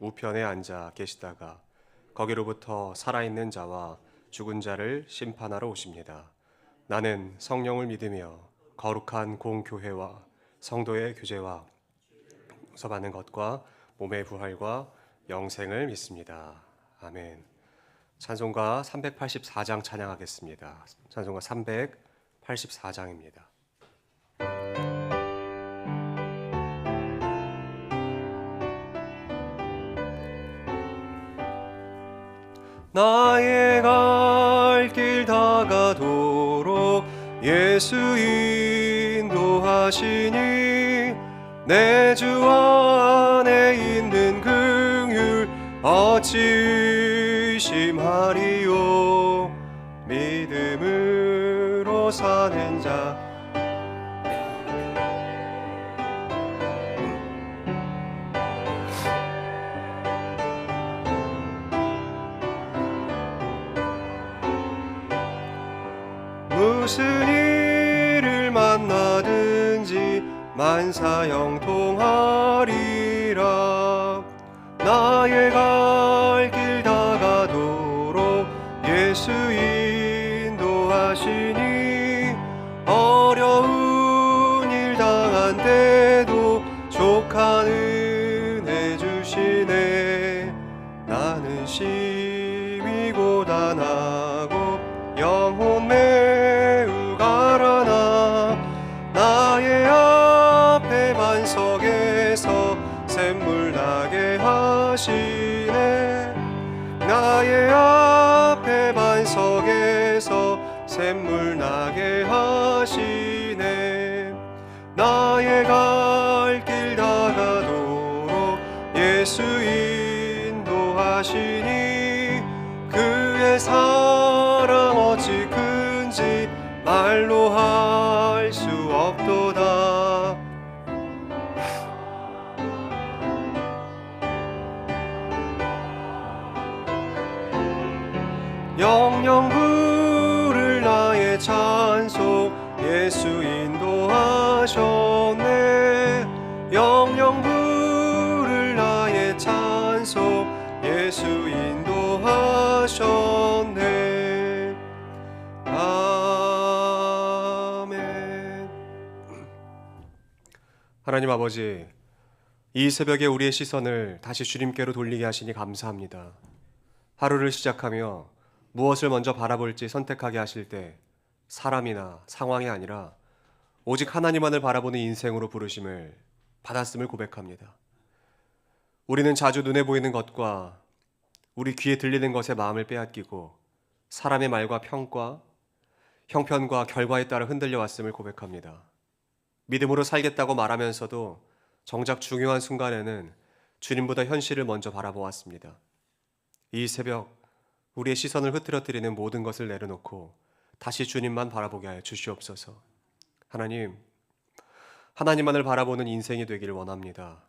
우편에 앉아 계시다가 거기로부터 살아있는 자와 죽은 자를 심판하러 오십니다. 나는 성령을 믿으며 거룩한 공교회와 성도의 교제와 용서받는 것과 몸의 부활과 영생을 믿습니다. 아멘. 찬송가 384장 찬양하겠습니다. 찬송가 384장입니다. 나의 갈 길 다가도록 예수 인도하시니 내 주 안에 있는 긍휼 어찌 의심하리요. 믿음으로 사는 자 만사형통하리 나의 앞에 반석에서 샘물 나게 하 하나님 아버지 이 새벽에 우리의 시선을 다시 주님께로 돌리게 하시니 감사합니다 하루를 시작하며 무엇을 먼저 바라볼지 선택하게 하실 때 사람이나 상황이 아니라 오직 하나님만을 바라보는 인생으로 부르심을 받았음을 고백합니다. 우리는 자주 눈에 보이는 것과 우리 귀에 들리는 것에 마음을 빼앗기고 사람의 말과 평가, 형편과 결과에 따라 흔들려 왔음을 고백합니다. 믿음으로 살겠다고 말하면서도 정작 중요한 순간에는 주님보다 현실을 먼저 바라보았습니다. 이 새벽 우리의 시선을 흐트러뜨리는 모든 것을 내려놓고 다시 주님만 바라보게 하여 주시옵소서. 하나님, 하나님만을 바라보는 인생이 되기를 원합니다.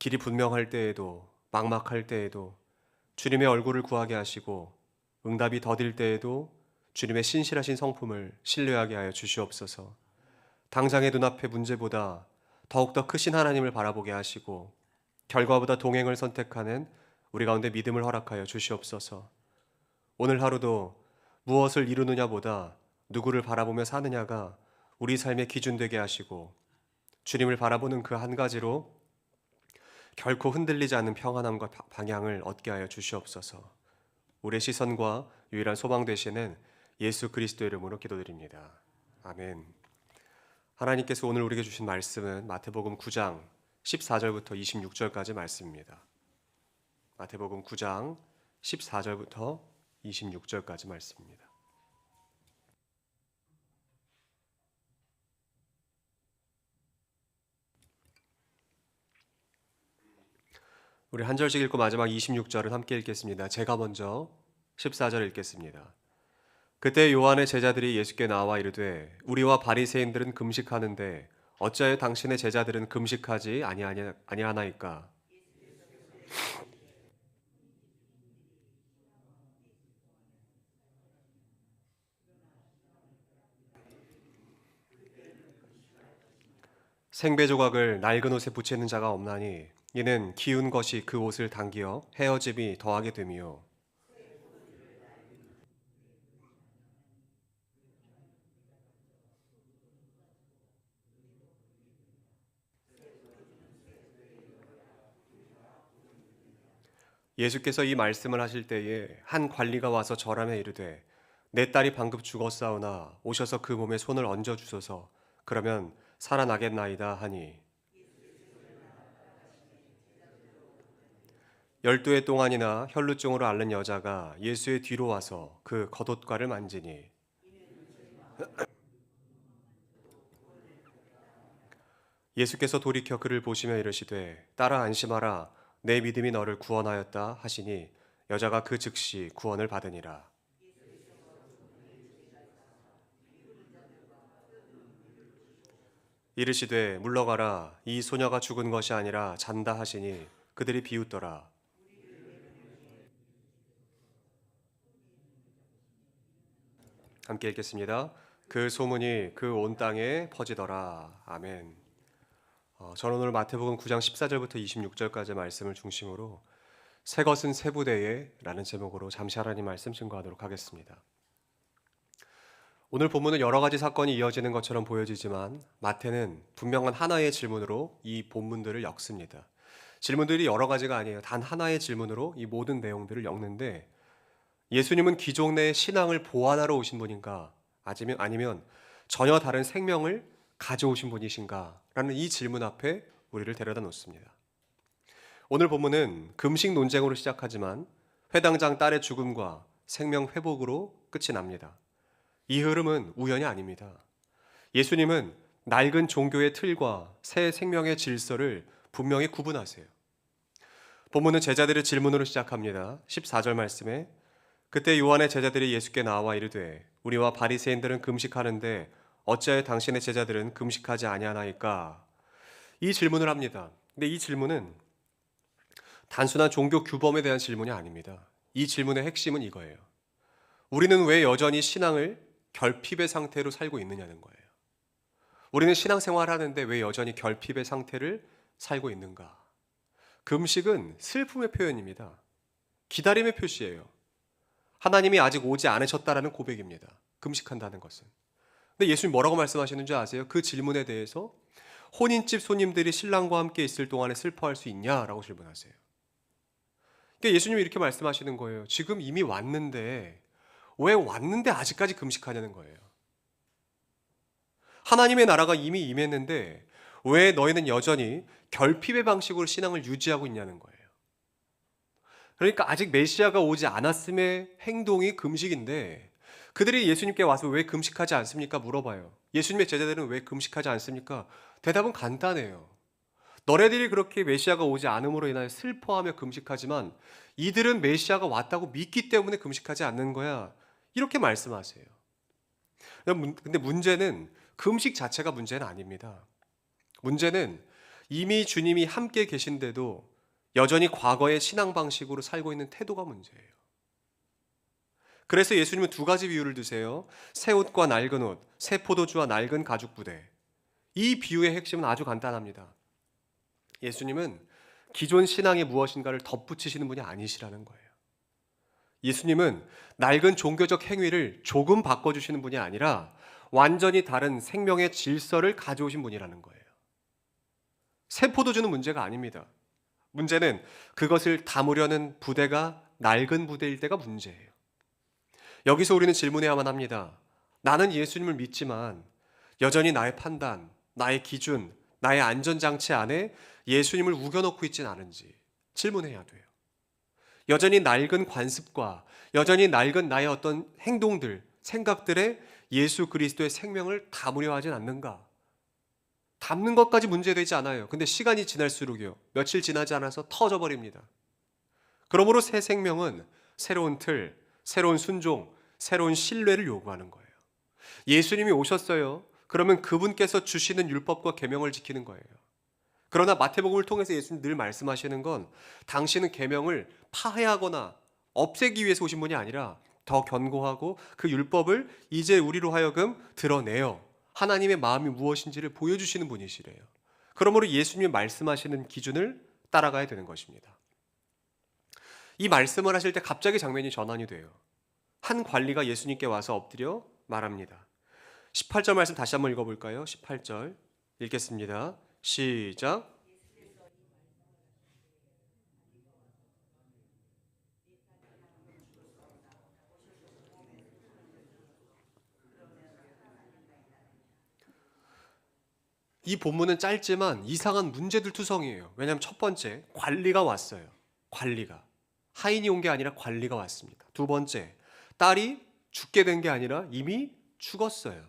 길이 분명할 때에도 막막할 때에도 주님의 얼굴을 구하게 하시고 응답이 더딜 때에도 주님의 신실하신 성품을 신뢰하게 하여 주시옵소서. 당장의 눈앞의 문제보다 더욱더 크신 하나님을 바라보게 하시고 결과보다 동행을 선택하는 우리 가운데 믿음을 허락하여 주시옵소서. 오늘 하루도 무엇을 이루느냐보다 누구를 바라보며 사느냐가 우리 삶의 기준 되게 하시고 주님을 바라보는 그 한 가지로 결코 흔들리지 않는 평안함과 바- 방향을 얻게 하여 주시옵소서. 우리의 시선과 유일한 소망 되시는 예수 그리스도 이름으로 기도드립니다. 아멘. 하나님께서 오늘 우리에게 주신 말씀은 마태복음 9장 14절부터 26절까지 말씀입니다. 마태복음 9장 14절부터 26절까지 말씀입니다. 우리 한 절씩 읽고 마지막 26절을 함께 읽겠습니다. 제가 먼저 14절 읽겠습니다. 그때 요한의 제자들이 예수께 나와 이르되 우리와 바리새인들은 금식하는데 어찌하여 당신의 제자들은 금식하지 아니하냐 아니하나이까? 생배 조각을 낡은 옷에 붙이는 자가 없나니 이는 기운 것이 그 옷을 당기어 헤어짐이 더하게 됨이요 예수께서 이 말씀을 하실 때에 한 관리가 와서 절함에 이르되 내 딸이 방금 죽었사오나 오셔서 그 몸에 손을 얹어 주소서. 그러면 살아나겠나이다 하니. 열두 해 동안이나 혈루증으로 앓는 여자가 예수의 뒤로 와서 그 겉옷과를 만지니. 예수께서 돌이켜 그를 보시며 이르시되 딸아 안심하라 내 믿음이 너를 구원하였다 하시니 여자가 그 즉시 구원을 받으니라 이르시되 물러가라 이 소녀가 죽은 것이 아니라 잔다 하시니 그들이 비웃더라 함께 읽겠습니다. 그 소문이 그 온 땅에 퍼지더라. 아멘. 어, 저는 오늘 마태복음 9장 14절부터 26절까지 말씀을 중심으로 새 것은 새 부대에라는 제목으로 잠시 하나님 말씀 증거하도록 하겠습니다. 오늘 본문은 여러 가지 사건이 이어지는 것처럼 보여지지만 마태는 분명한 하나의 질문으로 이 본문들을 엮습니다. 질문들이 여러 가지가 아니에요. 단 하나의 질문으로 이 모든 내용들을 엮는데 예수님은 기종 내의 신앙을 보완하러 오신 분인가? 아니면, 아니면 전혀 다른 생명을 가져오신 분이신가? 라는 이 질문 앞에 우리를 데려다 놓습니다. 오늘 본문은 금식 논쟁으로 시작하지만 회당장 딸의 죽음과 생명 회복으로 끝이 납니다. 이 흐름은 우연이 아닙니다. 예수님은 낡은 종교의 틀과 새 생명의 질서를 분명히 구분하세요. 본문은 제자들의 질문으로 시작합니다. 14절 말씀에 그때 요한의 제자들이 예수께 나와 이르되 우리와 바리새인들은 금식하는데 어찌하여 당신의 제자들은 금식하지 아니하나이까? 이 질문을 합니다. 근데 이 질문은 단순한 종교 규범에 대한 질문이 아닙니다. 이 질문의 핵심은 이거예요. 우리는 왜 여전히 신앙을 결핍의 상태로 살고 있느냐는 거예요. 우리는 신앙생활 하는데 왜 여전히 결핍의 상태를 살고 있는가? 금식은 슬픔의 표현입니다. 기다림의 표시예요. 하나님이 아직 오지 않으셨다라는 고백입니다. 금식한다는 것은. 근데 예수님 뭐라고 말씀하시는지 아세요? 그 질문에 대해서 혼인집 손님들이 신랑과 함께 있을 동안에 슬퍼할 수 있냐라고 질문하세요. 그러니까 예수님이 이렇게 말씀하시는 거예요. 지금 이미 왔는데 왜 왔는데 아직까지 금식하냐는 거예요. 하나님의 나라가 이미 임했는데 왜 너희는 여전히 결핍의 방식으로 신앙을 유지하고 있냐는 거예요. 그러니까 아직 메시아가 오지 않았음의 행동이 금식인데 그들이 예수님께 와서 왜 금식하지 않습니까? 물어봐요. 예수님의 제자들은 왜 금식하지 않습니까? 대답은 간단해요. 너네들이 그렇게 메시아가 오지 않음으로 인하여 슬퍼하며 금식하지만 이들은 메시아가 왔다고 믿기 때문에 금식하지 않는 거야. 이렇게 말씀하세요. 근데 문제는 금식 자체가 문제는 아닙니다. 문제는 이미 주님이 함께 계신데도 여전히 과거의 신앙 방식으로 살고 있는 태도가 문제예요. 그래서 예수님은 두 가지 비유를 드세요. 새 옷과 낡은 옷, 새 포도주와 낡은 가죽 부대. 이 비유의 핵심은 아주 간단합니다. 예수님은 기존 신앙이 무엇인가를 덧붙이시는 분이 아니시라는 거예요. 예수님은 낡은 종교적 행위를 조금 바꿔주시는 분이 아니라 완전히 다른 생명의 질서를 가져오신 분이라는 거예요. 새 포도주는 문제가 아닙니다. 문제는 그것을 담으려는 부대가 낡은 부대일 때가 문제예요. 여기서 우리는 질문해야만 합니다. 나는 예수님을 믿지만 여전히 나의 판단, 나의 기준, 나의 안전장치 안에 예수님을 우겨놓고 있진 않은지 질문해야 돼요. 여전히 낡은 관습과 여전히 낡은 나의 어떤 행동들, 생각들에 예수 그리스도의 생명을 담으려 하진 않는가? 담는 것까지 문제되지 않아요. 근데 시간이 지날수록요. 며칠 지나지 않아서 터져 버립니다. 그러므로 새 생명은 새로운 틀, 새로운 순종, 새로운 신뢰를 요구하는 거예요. 예수님이 오셨어요. 그러면 그분께서 주시는 율법과 계명을 지키는 거예요. 그러나 마태복음을 통해서 예수님 늘 말씀하시는 건 당신은 계명을 파해하거나 없애기 위해서 오신 분이 아니라 더 견고하고 그 율법을 이제 우리로 하여금 드러내어 하나님의 마음이 무엇인지를 보여주시는 분이시래요. 그러므로 예수님이 말씀하시는 기준을 따라가야 되는 것입니다. 이 말씀을 하실 때 갑자기 장면이 전환이 돼요. 한 관리가 예수님께 와서 엎드려 말합니다. 18절 말씀 다시 한번 읽어볼까요? 18절 읽겠습니다. 시작. 이 본문은 짧지만 이상한 문제들 투성이에요. 왜냐하면 첫 번째 관리가 왔어요. 관리가 하인이 온 게 아니라 관리가 왔습니다. 두 번째 딸이 죽게 된 게 아니라 이미 죽었어요.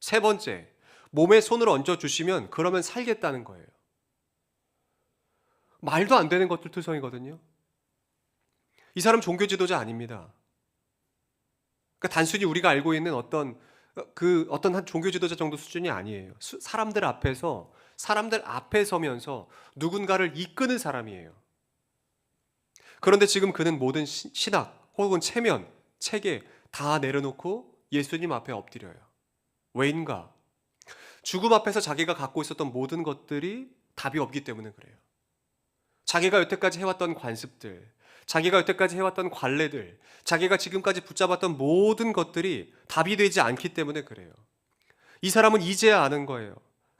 세 번째 몸에 손을 얹어 주시면 그러면 살겠다는 거예요. 말도 안 되는 것들 투성이거든요. 이 사람 종교 지도자 아닙니다. 그러니까 단순히 우리가 알고 있는 어떤 그 어떤 한 종교 지도자 정도 수준이 아니에요. 수- 사람들 앞에서 사람들 앞에 서면서 누군가를 이끄는 사람이에요. 그런데 지금 그는 모든 시- 신학 혹은 체면, 체계 다 내려놓고 예수님 앞에 엎드려요. 왜인가? 죽음 앞에서 자기가 갖고 있었던 모든 것들이 답이 없기 때문에 그래요. 자기가 여태까지 해왔던 관습들, 자기가 여태까지 해왔던 관례들, 자기가 지금까지 붙잡았던 모든 것들이 답이 되지 않기 때문에 그래요. 이 사람은 이제야 아는 거예요.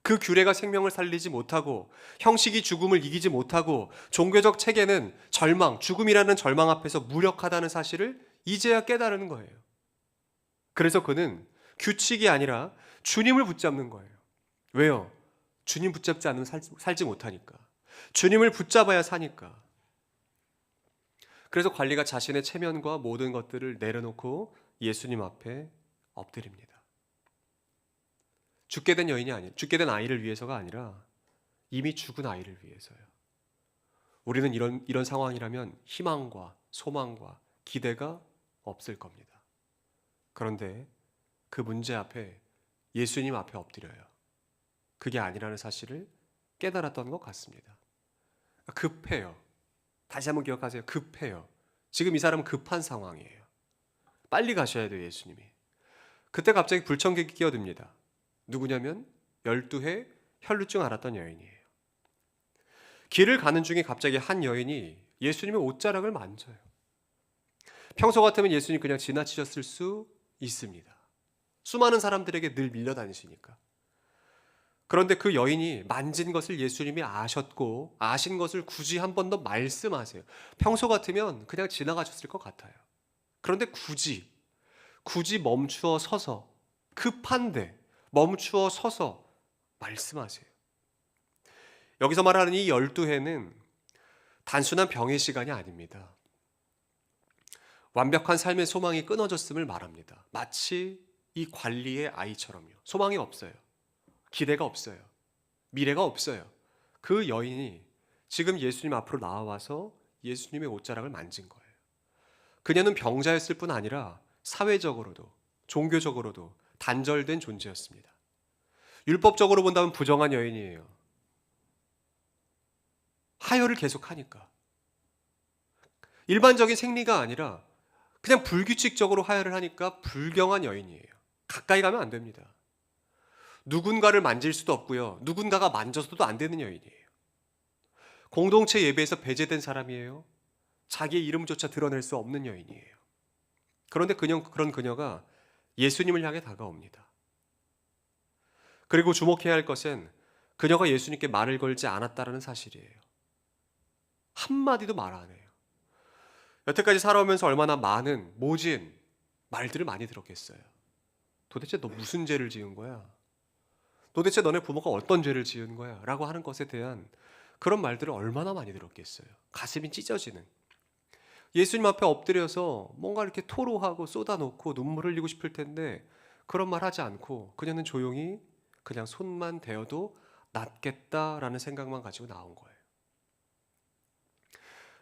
그 규례가 생명을 살리지 못하고 형식이 죽음을 이기지 못하고 종교적 체계는 절망, 죽음이라는 절망 앞에서 무력하다는 사실을 이제야 깨달은 거예요. 그래서 그는 규칙이 아니라 주님을 붙잡는 거예요. 왜요? 주님 붙잡지 않으면 살, 살지 못하니까. 주님을 붙잡아야 사니까. 그래서 관리가 자신의 체면과 모든 것들을 내려놓고 예수님 앞에 엎드립니다. 죽게 된 여인이 아니, 죽게 된 아이를 위해서가 아니라 이미 죽은 아이를 위해서요. 우리는 이런 이런 상황이라면 희망과 소망과 기대가 없을 겁니다. 그런데 그 문제 앞에 예수님 앞에 엎드려요. 그게 아니라는 사실을 깨달았던 것 같습니다. 급해요. 다시 한번 기억하세요. 급해요. 지금 이 사람은 급한 상황이에요. 빨리 가셔야 돼요, 예수님이. 그때 갑자기 불청객이 끼어듭니다. 누구냐면 12해 혈루증 앓았던 여인이에요. 길을 가는 중에 갑자기 한 여인이 예수님의 옷자락을 만져요. 평소 같으면 예수님 그냥 지나치셨을 수 있습니다. 수많은 사람들에게 늘 밀려다니시니까. 그런데 그 여인이 만진 것을 예수님이 아셨고 아신 것을 굳이 한 번 더 말씀하세요. 평소 같으면 그냥 지나가셨을 것 같아요. 그런데 굳이 굳이 멈추어 서서 급한데 멈추어 서서 말씀하세요. 여기서 말하는 이 열두 해는 단순한 병의 시간이 아닙니다. 완벽한 삶의 소망이 끊어졌음을 말합니다. 마치 이 관리의 아이처럼요. 소망이 없어요. 기대가 없어요. 미래가 없어요. 그 여인이 지금 예수님 앞으로 나와서 예수님의 옷자락을 만진 거예요. 그녀는 병자였을 뿐 아니라 사회적으로도 종교적으로도 단절된 존재였습니다. 율법적으로 본다면 부정한 여인이에요. 하혈을 계속하니까. 일반적인 생리가 아니라 그냥 불규칙적으로 하혈을 하니까 불경한 여인이에요. 가까이 가면 안 됩니다. 누군가를 만질 수도 없고요. 누군가가 만져서도 안 되는 여인이에요. 공동체 예배에서 배제된 사람이에요. 자기의 이름조차 드러낼 수 없는 여인이에요. 그런데 그녀, 그런 그녀가 예수님을 향해 다가옵니다. 그리고 주목해야 할 것은 그녀가 예수님께 말을 걸지 않았다라는 사실이에요. 한마디도 말 안 해요. 여태까지 살아오면서 얼마나 많은 모진 말들을 많이 들었겠어요. 도대체 너 무슨 죄를 지은 거야? 도대체 너네 부모가 어떤 죄를 지은 거야? 라고 하는 것에 대한 그런 말들을 얼마나 많이 들었겠어요. 가슴이 찢어지는. 예수님 앞에 엎드려서 뭔가 이렇게 토로하고 쏟아놓고 눈물 흘리고 싶을 텐데 그런 말 하지 않고 그녀는 조용히 그냥 손만 대어도 낫겠다라는 생각만 가지고 나온 거예요.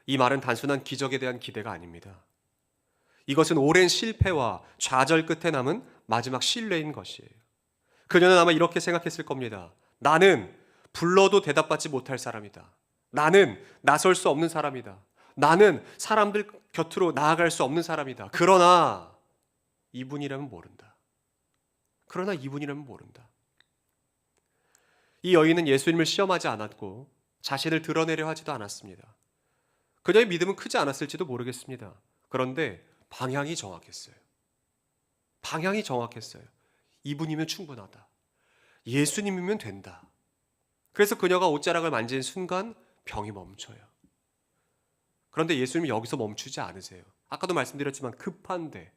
이 말은 단순한 기적에 대한 기대가 아닙니다. 이것은 오랜 실패와 좌절 끝에 남은 마지막 신뢰인 것이에요. 그녀는 아마 이렇게 생각했을 겁니다. 나는 불러도 대답받지 못할 사람이다. 나는 나설 수 없는 사람이다. 나는 사람들 곁으로 나아갈 수 없는 사람이다. 그러나 이분이라면 모른다. 그러나 이분이라면 모른다. 이 여인은 예수님을 시험하지 않았고 자신을 드러내려 하지도 않았습니다. 그녀의 믿음은 크지 않았을지도 모르겠습니다. 그런데 방향이 정확했어요. 방향이 정확했어요. 이분이면 충분하다. 예수님이면 된다. 그래서 그녀가 옷자락을 만진 순간 병이 멈춰요. 그런데 예수님이 여기서 멈추지 않으세요. 아까도 말씀드렸지만 급한데,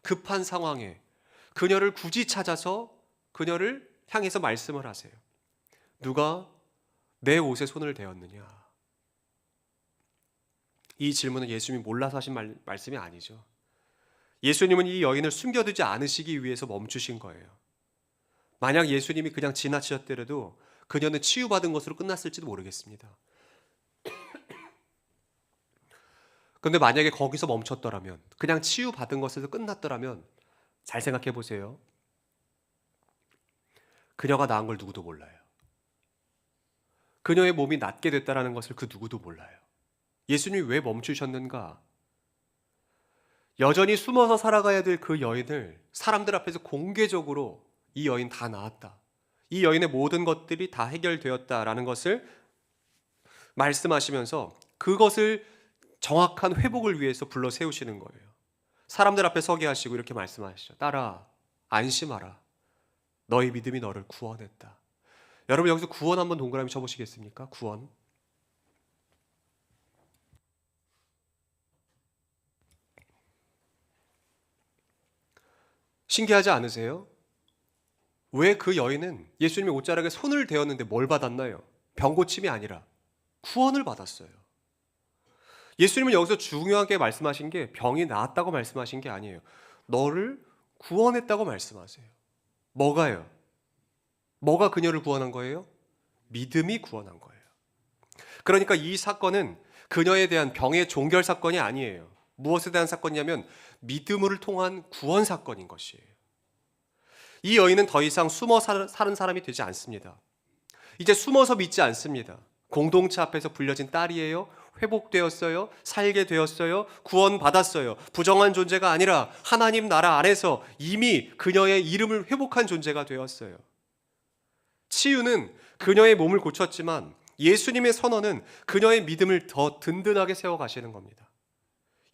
급한 상황에 그녀를 굳이 찾아서 그녀를 향해서 말씀을 하세요. 누가 내 옷에 손을 대었느냐? 이 질문은 예수님이 몰라서 하신 말, 말씀이 아니죠. 예수님은 이 여인을 숨겨두지 않으시기 위해서 멈추신 거예요. 만약 예수님이 그냥 지나치셨더라도 그녀는 치유받은 것으로 끝났을지도 모르겠습니다. 근데 만약에 거기서 멈췄더라면, 그냥 치유받은 것에서 끝났더라면, 잘 생각해 보세요. 그녀가 나은 걸 누구도 몰라요. 그녀의 몸이 낫게 됐다라는 것을 그 누구도 몰라요. 예수님이 왜 멈추셨는가? 여전히 숨어서 살아가야 될 그 여인을 사람들 앞에서 공개적으로 이 여인 다 나았다. 이 여인의 모든 것들이 다 해결되었다라는 것을 말씀하시면서 그것을 정확한 회복을 위해서 불러 세우시는 거예요. 사람들 앞에 서게 하시고 이렇게 말씀하시죠. 딸아, 안심하라. 너의 믿음이 너를 구원했다. 여러분 여기서 구원 한번 동그라미 쳐보시겠습니까? 구원. 신기하지 않으세요? 왜 그 여인은 예수님의 옷자락에 손을 대었는데 뭘 받았나요? 병고침이 아니라 구원을 받았어요. 예수님은 여기서 중요하게 말씀하신 게 병이 나았다고 말씀하신 게 아니에요. 너를 구원했다고 말씀하세요. 뭐가요? 뭐가 그녀를 구원한 거예요? 믿음이 구원한 거예요. 그러니까 이 사건은 그녀에 대한 병의 종결 사건이 아니에요. 무엇에 대한 사건이냐면 믿음을 통한 구원 사건인 것이에요. 이 여인은 더 이상 숨어 사는 사람이 되지 않습니다. 이제 숨어서 믿지 않습니다. 공동체 앞에서 불려진 딸이에요. 회복되었어요. 살게 되었어요. 구원받았어요. 부정한 존재가 아니라 하나님 나라 안에서 이미 그녀의 이름을 회복한 존재가 되었어요. 치유는 그녀의 몸을 고쳤지만 예수님의 선언은 그녀의 믿음을 더 든든하게 세워가시는 겁니다.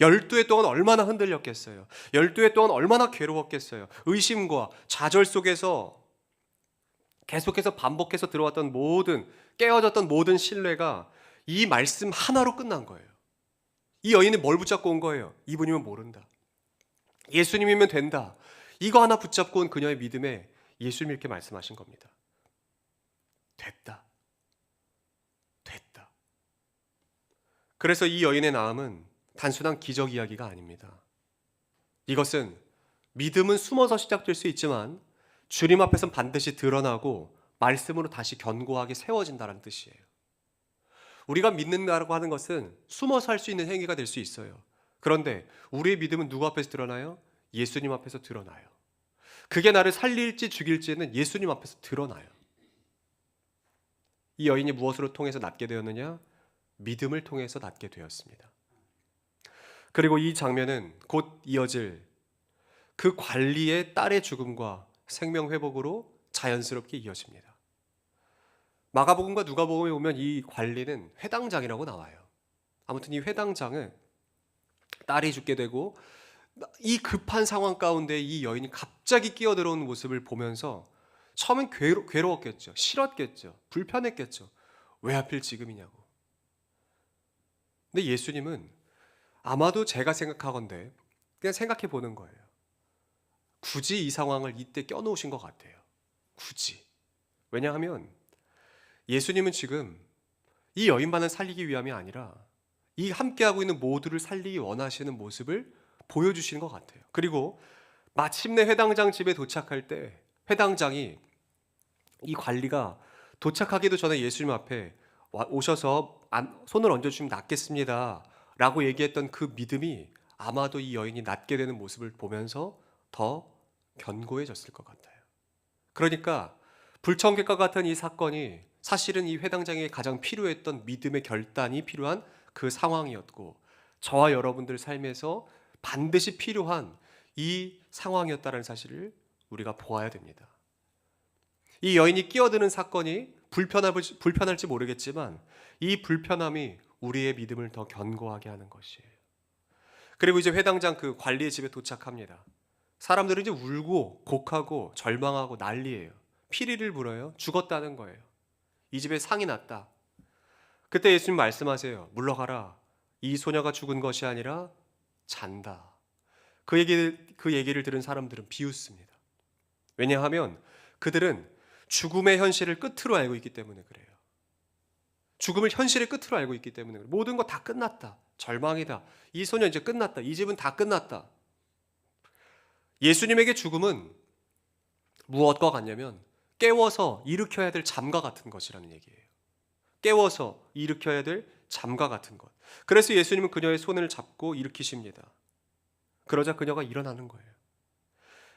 열두 해 동안 얼마나 흔들렸겠어요. 열두 해 동안 얼마나 괴로웠겠어요. 의심과 좌절 속에서 계속해서 반복해서 들어왔던 모든 깨어졌던 모든 신뢰가 이 말씀 하나로 끝난 거예요. 이 여인이 뭘 붙잡고 온 거예요? 이분이면 모른다. 예수님이면 된다. 이거 하나 붙잡고 온 그녀의 믿음에 예수님이 이렇게 말씀하신 겁니다. 됐다. 됐다. 그래서 이 여인의 나음은 단순한 기적 이야기가 아닙니다. 이것은 믿음은 숨어서 시작될 수 있지만 주님 앞에선 반드시 드러나고 말씀으로 다시 견고하게 세워진다는 뜻이에요. 우리가 믿는다고 하는 것은 숨어서 할 수 있는 행위가 될 수 있어요. 그런데 우리의 믿음은 누구 앞에서 드러나요? 예수님 앞에서 드러나요. 그게 나를 살릴지 죽일지는 예수님 앞에서 드러나요. 이 여인이 무엇으로 통해서 낫게 되었느냐? 믿음을 통해서 낫게 되었습니다. 그리고 이 장면은 곧 이어질 그 관리의 딸의 죽음과 생명 회복으로 자연스럽게 이어집니다. 마가복음과 누가복음에 보면 이 관리는 회당장이라고 나와요. 아무튼 이 회당장은 딸이 죽게 되고 이 급한 상황 가운데 이 여인이 갑자기 끼어들어오는 모습을 보면서 처음엔 괴로, 괴로웠겠죠. 싫었겠죠. 불편했겠죠. 왜 하필 지금이냐고. 근데 예수님은 아마도 제가 생각하건데 그냥 생각해 보는 거예요. 굳이 이 상황을 이때 껴놓으신 것 같아요. 굳이. 왜냐하면 예수님은 지금 이 여인만을 살리기 위함이 아니라 이 함께하고 있는 모두를 살리기 원하시는 모습을 보여주시는 것 같아요. 그리고 마침내 회당장 집에 도착할 때 회당장이 이 관리가 도착하기도 전에 예수님 앞에 와- 오셔서 안- 손을 얹어주시면 낫겠습니다. 라고 얘기했던 그 믿음이 아마도 이 여인이 낫게 되는 모습을 보면서 더 견고해졌을 것 같아요. 그러니까 불청객과 같은 이 사건이 사실은 이 회당장에게 가장 필요했던 믿음의 결단이 필요한 그 상황이었고 저와 여러분들 삶에서 반드시 필요한 이 상황이었다는 사실을 우리가 보아야 됩니다. 이 여인이 끼어드는 사건이 불편할지, 불편할 지 모르겠지만 이 불편함이 우리의 믿음을 더 견고하게 하는 것이에요. 그리고 이제 회당장 그 관리의 집에 도착합니다. 사람들은 이제 울고 곡하고 절망하고 난리예요. 피리를 불어요. 죽었다는 거예요. 이 집에 상이 났다. 그때 예수님 말씀하세요. 물러가라. 이 소녀가 죽은 것이 아니라 잔다. 그 얘기 그 얘기를 들은 사람들은 비웃습니다. 왜냐하면 그들은 죽음의 현실을 끝으로 알고 있기 때문에 그래요. 죽음을 현실의 끝으로 알고 있기 때문에 그래요. 모든 거 다 끝났다. 절망이다. 이 소녀 이제 끝났다. 이 집은 다 끝났다. 예수님에게 죽음은 무엇과 같냐면 깨워서 일으켜야 될 잠과 같은 것이라는 얘기예요. 깨워서 일으켜야 될 잠과 같은 것. 그래서 예수님은 그녀의 손을 잡고 일으키십니다. 그러자 그녀가 일어나는 거예요.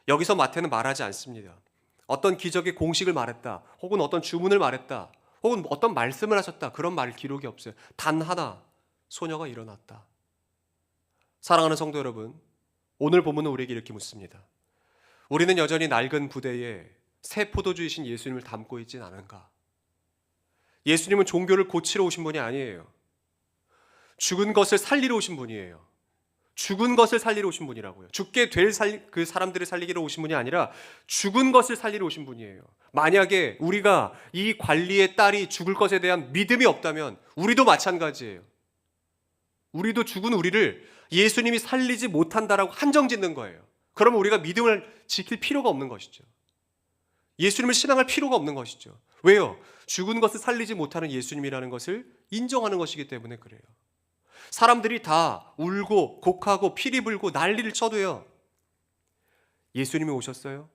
여기서 마태는 말하지 않습니다. 어떤 기적의 공식을 말했다. 혹은 어떤 주문을 말했다. 혹은 어떤 말씀을 하셨다. 그런 말 기록이 없어요. 단 하나 소녀가 일어났다. 사랑하는 성도 여러분, 오늘 본문은 우리에게 이렇게 묻습니다. 우리는 여전히 낡은 부대에 새 포도주이신 예수님을 담고 있진 않은가? 예수님은 종교를 고치러 오신 분이 아니에요. 죽은 것을 살리러 오신 분이에요. 죽은 것을 살리러 오신 분이라고요. 죽게 될 그 사람들을 살리기로 오신 분이 아니라 죽은 것을 살리러 오신 분이에요. 만약에 우리가 이 관리의 딸이 죽을 것에 대한 믿음이 없다면 우리도 마찬가지예요. 우리도 죽은 우리를 예수님이 살리지 못한다라고 한정 짓는 거예요. 그러면 우리가 믿음을 지킬 필요가 없는 것이죠. 예수님을 신앙할 필요가 없는 것이죠. 왜요? 죽은 것을 살리지 못하는 예수님이라는 것을 인정하는 것이기 때문에 그래요. 사람들이 다 울고 곡하고 피리 불고 난리를 쳐도요. 예수님이 오셨어요.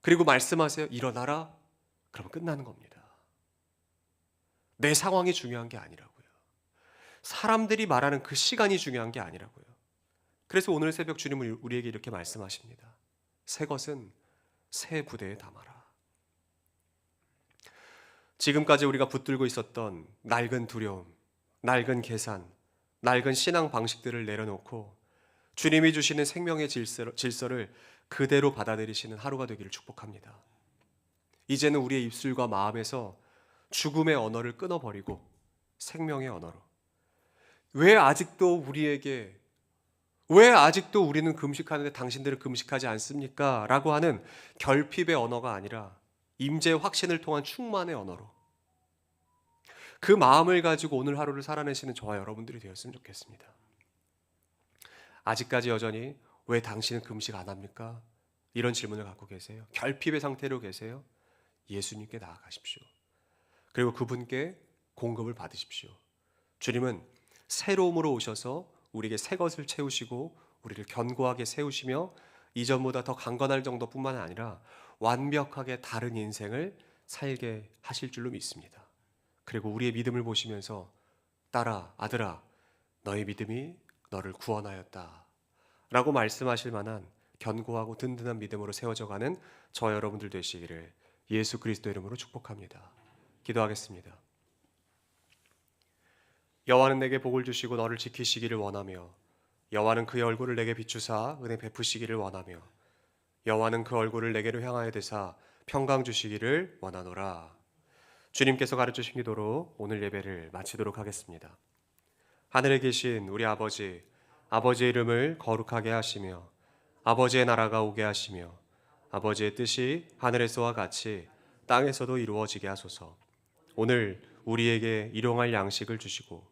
그리고 말씀하세요. 일어나라. 그럼 끝나는 겁니다. 내 상황이 중요한 게 아니라고요. 사람들이 말하는 그 시간이 중요한 게 아니라고요. 그래서 오늘 새벽 주님은 우리에게 이렇게 말씀하십니다. 새 것은 새 부대에 담아라. 지금까지 우리가 붙들고 있었던 낡은 두려움, 낡은 계산, 낡은 신앙 방식들을 내려놓고 주님이 주시는 생명의 질서를, 그대로 받아들이시는 하루가 되기를 축복합니다. 이제는 우리의 입술과 마음에서 죽음의 언어를 끊어버리고 생명의 언어로. 왜 아직도 우리에게 왜 아직도 우리는 금식하는데 당신들은 금식하지 않습니까? 라고 하는 결핍의 언어가 아니라 임재 확신을 통한 충만의 언어로 그 마음을 가지고 오늘 하루를 살아내시는 저와 여러분들이 되었으면 좋겠습니다. 아직까지 여전히 왜 당신은 금식 안 합니까? 이런 질문을 갖고 계세요. 결핍의 상태로 계세요. 예수님께 나아가십시오. 그리고 그분께 공급을 받으십시오. 주님은 새로움으로 오셔서 우리에게 새 것을 채우시고 우리를 견고하게 세우시며 이전보다 더 강건할 정도뿐만 아니라 완벽하게 다른 인생을 살게 하실 줄로 믿습니다. 그리고 우리의 믿음을 보시면서 딸아, 아들아, 너의 믿음이 너를 구원하였다. 라고 말씀하실 만한 견고하고 든든한 믿음으로 세워져 가는 저 여러분들 되시기를 예수 그리스도 이름으로 축복합니다. 기도하겠습니다. 여호와는 내게 복을 주시고 너를 지키시기를 원하며 여호와는 그의 얼굴을 내게 비추사 은혜 베푸시기를 원하며 여호와는 그 얼굴을 내게로 향하여 대사 평강 주시기를 원하노라. 주님께서 가르쳐 주신 기도로 오늘 예배를 마치도록 하겠습니다. 하늘에 계신 우리 아버지 아버지의 이름을 거룩하게 하시며 아버지의 나라가 오게 하시며 아버지의 뜻이 하늘에서와 같이 땅에서도 이루어지게 하소서. 오늘 우리에게 일용할 양식을 주시고